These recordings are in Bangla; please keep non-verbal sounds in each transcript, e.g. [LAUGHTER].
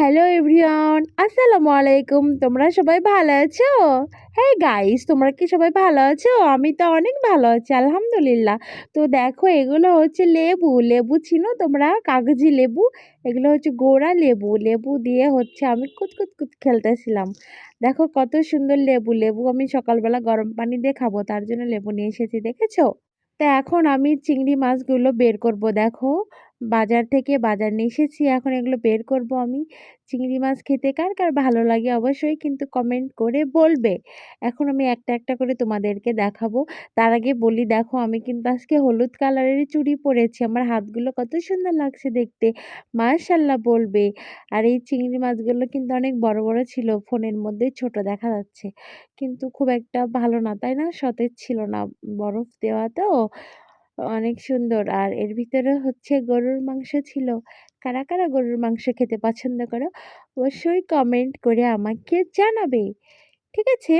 হ্যালো এভরিওয়ান আসসালামু আলাইকুম তোমরা সবাই ভালো আছো? হ্যাঁ গাইস তোমরা কি সবাই ভালো আছো? আমি তো অনেক ভালো আছি, আলহামদুলিল্লাহ। তো দেখো, এগুলো হচ্ছে লেবু। লেবু ছিল তোমরা কাগজি লেবু, এগুলো হচ্ছে গোড়া লেবু। লেবু দিয়ে হচ্ছে আমি কুত কুত কুত খেলতেছিলাম। দেখো, কত সুন্দর লেবু। লেবু আমি সকালবেলা গরম পানি দিয়ে খাব, তার জন্য লেবু নিয়ে এসেছি, দেখেছ? তো এখন আমি চিংড়ি মাছগুলো বের করব, দেখো। বাজার থেকে বাজার নিয়ে এসেছি, এখন এগুলো বের করব আমি। চিংড়ি মাছ খেতে কার কার ভালো লাগে অবশ্যই কিন্তু কমেন্ট করে বলবে। এখন আমি একটা একটা করে তোমাদেরকে দেখাবো। তার আগে বলি, দেখো আমি কিন্তু আজকে হলুদ কালারের চুড়ি পরেছি। আমার হাতগুলো কত সুন্দর লাগছে দেখতে। মাশাল্লাহ বলবে। আর এই চিংড়ি মাছগুলো কিন্তু অনেক বড় বড় ছিল, ফোনের মধ্যে ছোট দেখা যাচ্ছে। কিন্তু খুব একটা ভালো না, তাই না? সতেজ ছিল না, বরফ দেওয়া তো। অনেক সুন্দর। আর এর ভিতরে হচ্ছে গরুর মাংস ছিল। কারা কারা গরুর মাংস খেতে পছন্দ করো? অবশ্যই কমেন্ট করে আমাকে জানাবে। ঠিক আছে?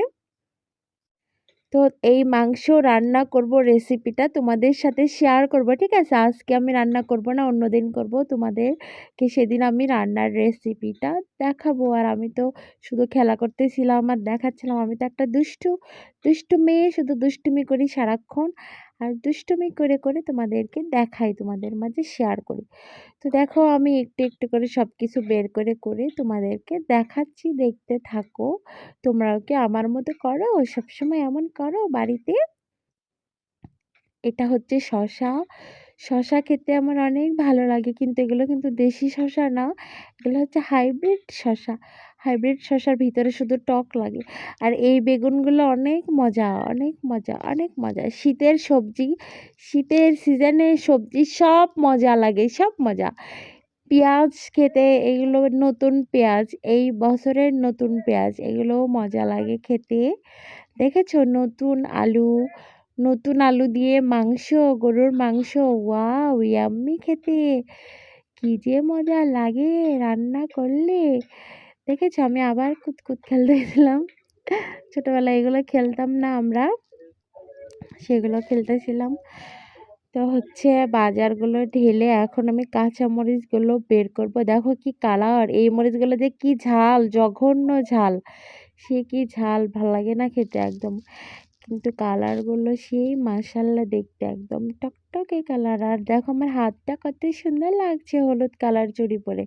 তো এই মাংস রান্না করব রেসিপিটা তোমাদের সাথে শেয়ার করব, ঠিক আছে? আজকে আমি রান্না করব না অন্য দিন করব তোমাদেরকে সেদিন আমি রান্নার রেসিপিটা দেখাবো। আর আমি তো শুধু খেলা করতেছিলাম আর দেখাচ্ছিলাম, আমি তো একটা দুষ্টু দুষ্টু মেয়ে, শুধু দুষ্টুমি করি সারাক্ষণ। আর দুষ্টুমি করে করে তোমাদেরকে দেখাই, তোমাদের মাঝে শেয়ার করি। তো দেখো, আমি একটু একটু করে সব কিছু বের করে করে তোমাদেরকে দেখাচ্ছি, দেখতে থাকো। তোমরাও কি আমার মতো করো? সবসময় এমন করো বাড়িতে। এটা হচ্ছে শশা শশা খেতে আমার অনেক ভালো লাগে কিন্তু এগুলো কিন্তু দেশি শশা না। এগুলো হচ্ছে হাইব্রিড শশা হাইব্রিড শশার ভিতরে শুধু টক লাগে। আর এই বেগুনগুলো অনেক মজা অনেক মজা অনেক মজা। শীতের সবজি, শীতের সিজনে সবজি সব মজা লাগে, সব মজা। পেঁয়াজ খেতে এগুলো নতুন পেঁয়াজ, এই বছরের নতুন পেঁয়াজ এগুলোও মজা লাগে খেতে। দেখেছ? নতুন আলু নতুন আলু দিয়ে মাংস, গরুর মাংস, ওয়াও, ইয়াম্মি খেতে। কী যে মজা লাগে রান্না করলে। দেখেছ? আমি আবার কুতকুত খেলতে গেছিলাম। ছোটোবেলায় এগুলো খেলতাম না আমরা, সেগুলো খেলতেছিলাম। তো হচ্ছে বাজারগুলো ঢেলে এখন আমি কাঁচা মরিচগুলো বের করব। দেখো কি কালার, এই মরিচগুলো যে কি ঝাল, জঘন্য ঝাল। সে কি ঝাল, ভালো লাগে না খেতে একদম। কিন্তু কালারগুলো সেই মাসাল্লা দেখতে একদম টকটকে কালার আর দেখো আমার হাতটা কত সুন্দর লাগছে হলুদ কালার চুড়ি পরে।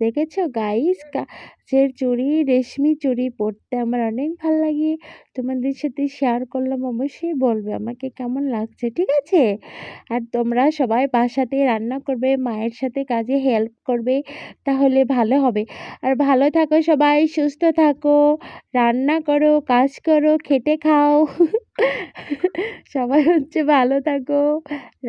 দেখেছ গাইস কাচের চুড়ি রেশমি চুড়ি পরতে আমার অনেক ভালো লাগে। তোমাদের সাথে শেয়ার করলাম অবশ্যই বলবে আমাকে কেমন লাগছে ঠিক আছে? আর তোমরা সবাই বাসাতে রান্না করবে মায়ের সাথে কাজে হেল্প করবে তাহলে ভালো হবে। আর ভালো থাকো সবাই সুস্থ থাকো রান্না করো কাজ করো খেটে খাও। [LAUGHS] সবাই হচ্ছে ভালো থাকো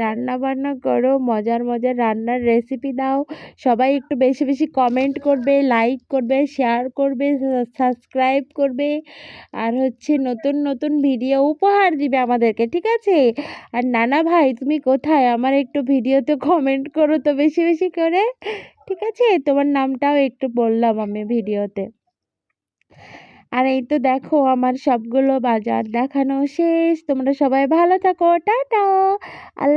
রান্না বান্না করো, মজার মজার রান্নার রেসিপি দাও। সবাই একটু বেশি বেশি কমেন্ট করবে লাইক করবে শেয়ার করবে সাবস্ক্রাইব করবে। আর হচ্ছে নতুন নতুন ভিডিও উপহার দিবে আমাদেরকে, ঠিক আছে? আর নানা ভাই, তুমি কোথায়? আমার একটু ভিডিওতে কমেন্ট করো তো বেশি বেশি করে, ঠিক আছে? তোমার নামটাও একটু বললাম আমি ভিডিওতে আর এই তো দেখো আমার সবগুলো বাজার দেখানো শেষ। তোমরা সবাই ভালো থাকো। টাটা।